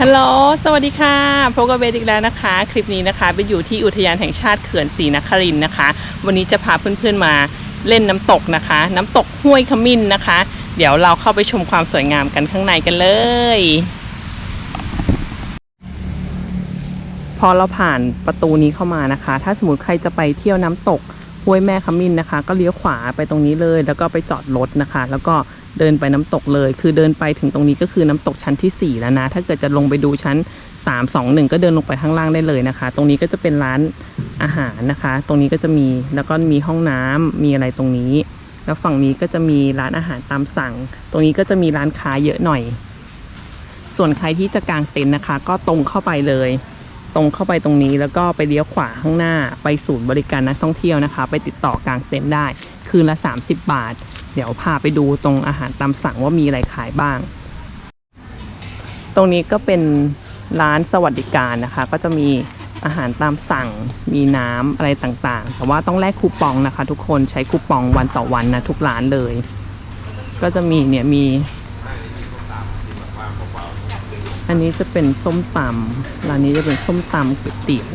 ฮัลโหล สวัสดีค่ะพบกับเบสอีกแล้วนะคะ คลิปนี้นะคะเป็นอยู่ที่อุทยานแห่งชาติเขื่อนศรีนครินนะคะ วันนี้จะพาเพื่อนๆมาเล่นน้ำตกนะคะ น้ำตกห้วยขมิ้นนะคะ เดี๋ยวเราเข้าไปชมความสวยงามกันข้างในกันเลย พอเราผ่านประตูนี้เข้ามานะคะ ถ้าสมมติใครจะไปเที่ยวน้ำตกห้วยแม่ขมิ้นนะคะ ก็เลี้ยวขวาไปตรงนี้เลย แล้วก็ไปจอดรถนะคะ แล้วก็ เดินไปน้ำตกเลย คือเดินไปถึงตรงนี้ก็คือน้ำตกชั้นที่ 4 แล้วนะ ถ้าเกิดจะลงไปดูชั้น 3 2 1 ก็เดินลงไปข้างล่างได้เลยนะคะ ตรงนี้ก็จะเป็นร้านอาหารนะคะ ตรงนี้ก็จะมีแล้วก็มีห้องน้ำมีอะไรตรงนี้ แล้วฝั่งนี้ก็จะมีร้านอาหารตามสั่ง ตรงนี้ก็จะมีร้านค้าเยอะหน่อย ส่วนใครที่จะกางเต็นท์นะคะ ก็ตรงเข้าไปเลย ตรงเข้าไปตรงนี้แล้วก็ไปเลี้ยวขวาข้างหน้าไปศูนย์บริการนักท่องเที่ยวนะคะ ไปติดต่อกางเต็นท์ได้ คืนละ 30 บาท เดี๋ยวพาไปดูตรงอาหารตามสั่งว่ามีอะไรขายบ้าง ตรงนี้ก็เป็นร้านสวัสดิการนะคะ ก็จะมีอาหารตามสั่ง มีน้ำอะไรต่างๆ แต่ว่าต้องแลกคูปองนะคะ ทุกคนใช้คูปองวันต่อวันนะทุกร้านเลย ก็จะมีเนี่ยมี อันนี้จะเป็นส้มตำร้านนี้จะเป็นส้มตำก๋วยเตี๋ยว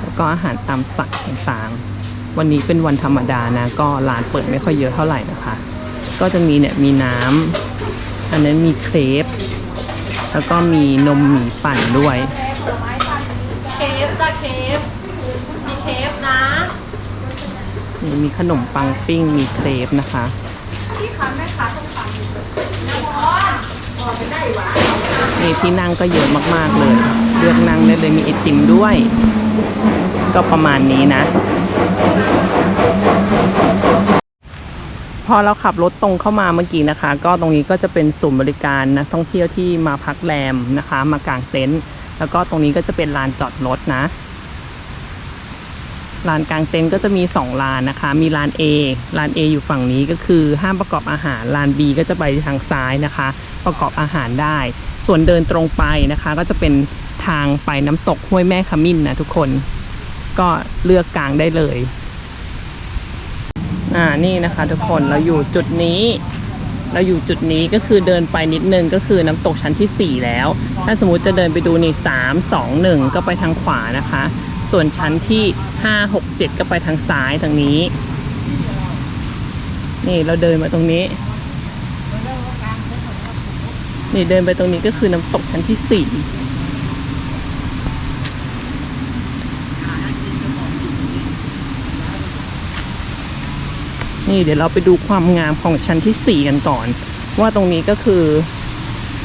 แล้วก็อาหารตามสั่งต่างๆ วันนี้เป็นวันธรรมดานะ ก็ร้านเปิดไม่ค่อยเยอะเท่าไหร่นะคะ ก็จะมีเนี่ยมีน้ำอันนั้นมีเครปแล้วก็มีนมหมีปั่นด้วยเคฟจ้ะเคฟมีเคฟนะนี่มีขนมปังปิ้งมีเครปนะคะพี่คันแม่ค้าต้องฟังนี่ที่นั่งก็เยอะมากๆเลย เลือกนั่งได้เลยมีไอติมด้วย ก็ประมาณนี้นะ พอเราขับรถตรงเข้ามาเมื่อกี้นะคะ ก็ตรงนี้ก็จะเป็นศูนย์บริการนะท่องเที่ยวที่มาพักแรมนะคะ มากางเต็นท์แล้วก็ตรงนี้ก็จะเป็นลานจอดรถนะลานกลางเต็นท์ก็จะมี2ลานนะคะ มีลาน A ลาน A อยู่ฝั่งนี้ก็คือห้ามประกอบอาหาร ลาน B ก็จะไปทางซ้ายนะคะ ประกอบอาหารได้ ส่วนเดินตรงไปนะคะ ก็จะเป็นทางไปน้ำตกห้วยแม่ขมิ้นนะทุกคน ก็เลือกกลางได้เลย อ่านี่นะคะ ทุกคนเราอยู่จุดนี้ เราอยู่จุดนี้ก็คือเดินไปนิดนึงก็คือน้ำตกชั้นที่ 4 แล้ว ถ้าสมมุติจะเดินไปดูนี่สามสองหนึ่งก็ไปทางขวานะคะ ส่วนชั้นที่ห้าหกเจ็ดก็ไปทางซ้ายทางนี้ นี่เราเดินมาตรงนี้ นี่เดินไปตรงนี้ก็คือน้ำตกชั้นที่สี่ นี่เดี๋ยวเราไปดูความงามของชั้นที่ 4 กันก่อน ว่าตรงนี้ก็คือ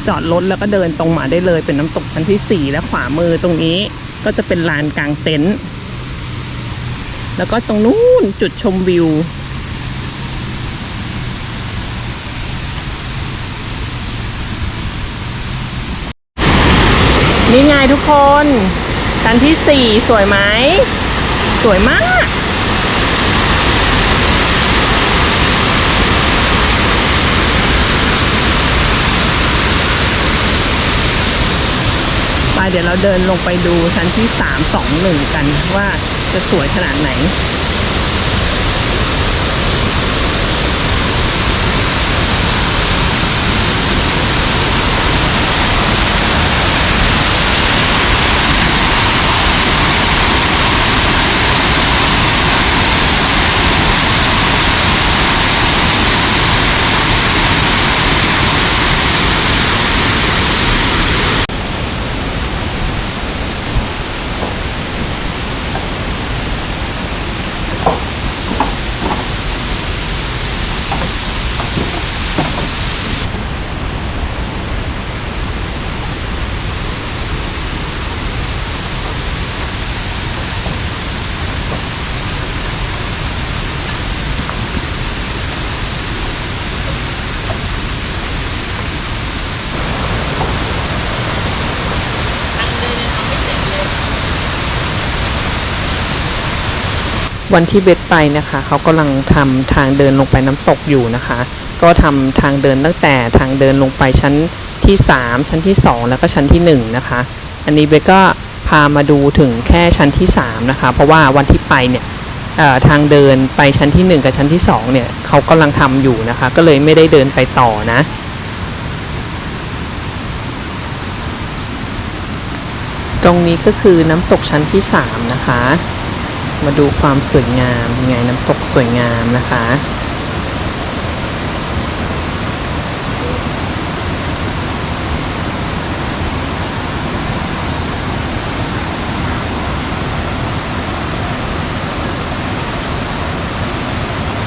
จอดรถแล้วก็เดินตรงมาได้เลยเป็นน้ำตกชั้นที่ 4 และขวามือตรงนี้ก็จะเป็นลานกลางเต็นท์แล้วก็ตรงนู้นจุดชมวิว นี่ไงทุกคนชั้นที่ 4 สวยไหม สวยมาก เดี๋ยวเราเดินลงไปดูชั้นที่ 3 2 1 กันว่าจะสวยขนาดไหน วันที่เบสไปนะคะเขากำลังทำทางเดินลงไปน้ำตกอยู่นะคะ ก็ทำทางเดินตั้งแต่ทางเดินลงไปชั้นที่ 3 ชั้นที่ 2 แล้วก็ชั้นที่ 1 นะคะ อันนี้เบสก็พามาดูถึงแค่ชั้นที่ 3 นะคะ เพราะว่าวันที่ไปเนี่ยทางเดินไปชั้นที่ 1 กับชั้นที่ 2 เนี่ยเขากำลังทำอยู่นะคะ ก็เลยไม่ได้เดินไปต่อนะตรงนี้ก็คือน้ำตกชั้นที่ 3 นะคะ มาดูความสวยงามยังไงน้ำตกสวยงามนะคะ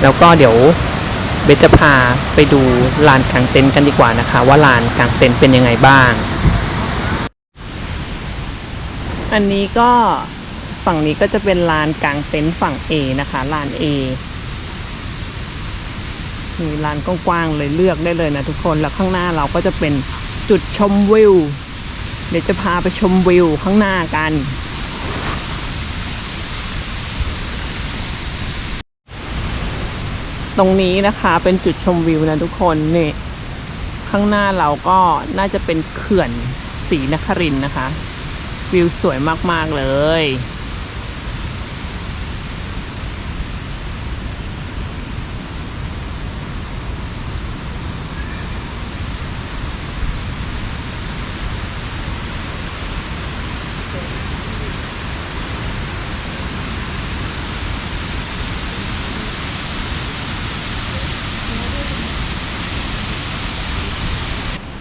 แล้วก็เดี๋ยวเบสจะพาไปดูลานกลางเต็นท์กันดีกว่านะคะ ว่าลานกลางเต็นท์เป็นยังไงบ้าง อันนี้ก็ ฝั่งนี้ก็จะเป็นลานกลางเต็นท์ฝั่ง A นะคะลาน A มีลานกว้างๆเลยเลือกได้เลยนะทุกคนแล้วข้างหน้าเราก็จะเป็นจุดชมวิว เดี๋ยวจะพาไปชมวิวข้างหน้ากัน ตรงนี้นะคะเป็นจุดชมวิวนะทุกคนนี่ข้างหน้าเราก็น่าจะเป็นเขื่อนศรีนครินนะคะ วิวสวยมาก ๆ เลย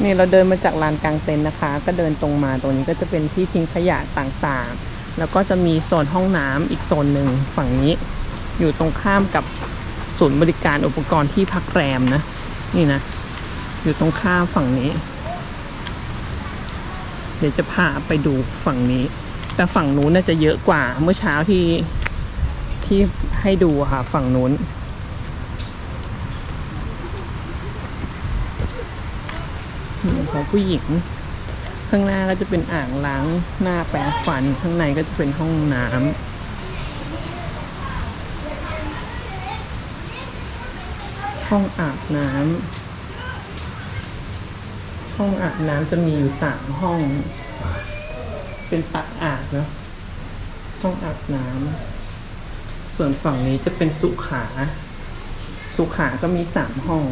นี่เราเดินมาจากลานกลางเต็นท์นะคะ ก็เดินตรงมาตรงนี้ก็จะเป็นที่ทิ้งขยะต่างๆ แล้วก็จะมีโซนห้องน้ำอีกโซนหนึ่งฝั่งนี้ อยู่ตรงข้ามกับศูนย์บริการอุปกรณ์ที่พักแรมนะ นี่นะ อยู่ตรงข้ามฝั่งนี้ เดี๋ยวจะพาไปดูฝั่งนี้ แต่ฝั่งนู้นน่าจะเยอะกว่าเมื่อเช้าที่ที่ให้ดูค่ะฝั่งนู้น ของผู้หญิง ข้างหน้าก็จะเป็นอ่างล้างหน้าแปรงฟัน ข้างในก็จะเป็นห้องน้ำห้องอาบน้ำห้องอาบน้ำจะมีอยู่สามห้อง เป็นตักอาบเนาะห้องอาบน้ำส่วนฝั่งนี้จะเป็นสุขา สุขาก็มีสามห้อง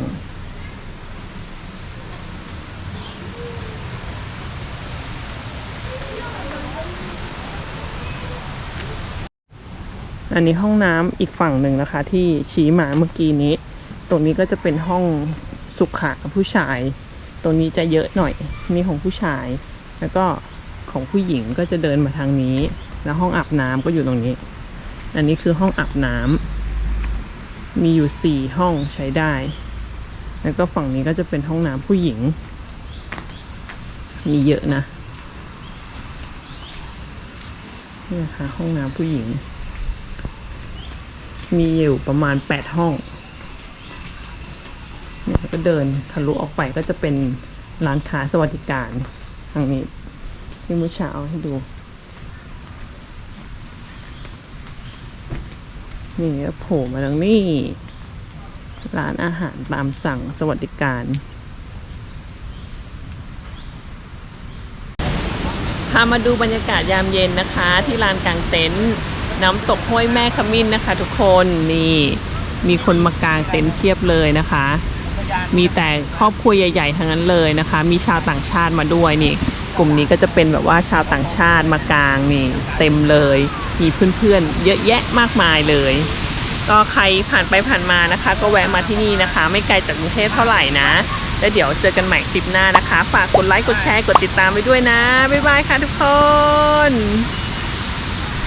อันนี้ห้องน้ำอีกฝั่งหนึ่งนะคะ ที่ชี้มาเมื่อกี้นี้ ตรงนี้ก็จะเป็นห้องสุขาผู้ชาย ตรงนี้จะเยอะหน่อยนี่ของผู้ชาย แล้วก็ของผู้หญิงก็จะเดินมาทางนี้ แล้วห้องอาบน้ำก็อยู่ตรงนี้ อันนี้คือห้องอาบน้ำมีอยู่สี่ห้องใช้ได้ แล้วก็ฝั่งนี้ก็จะเป็นห้องน้ำผู้หญิง มีเยอะนะนี่นะคะห้องน้ำผู้หญิง มีอยู่ประมาณแปดห้องเนี่ยแล้วก็เดินทะลุออกไปก็จะเป็นร้านค้าสวัสดิการทางนี้ที่มื่อเช้าให้ดู นี่ก็โผล่มาทางนี้ ร้านอาหารตามสั่งสวัสดิการ พามาดูบรรยากาศยามเย็นนะคะ ที่ลานกลางเต็นท์ น้ำตกห้วยแม่ขมิ้นนะคะ ทุกคนนี่มีคนมากางเต็นท์เทียบเลยนะคะ มีแต่ครอบครัวใหญ่ๆทั้งนั้นเลยนะคะ มีชาวต่างชาติมาด้วยนี่ กลุ่มนี้ก็จะเป็นแบบว่าชาวต่างชาติมากางนี่ เต็มเลย มีเพื่อนๆ เยอะแยะมากมายเลย ก็ใครผ่านไปผ่านมานะคะ ก็แวะมาที่นี่นะคะ ไม่ไกลจากกรุงเทพเท่าไหร่นะแล้วเดี๋ยวเจอกันใหม่คลิปหน้านะคะ ฝากกดไลค์กดแชร์กดติดตามไปด้วยนะบ๊ายบายค่ะทุกคน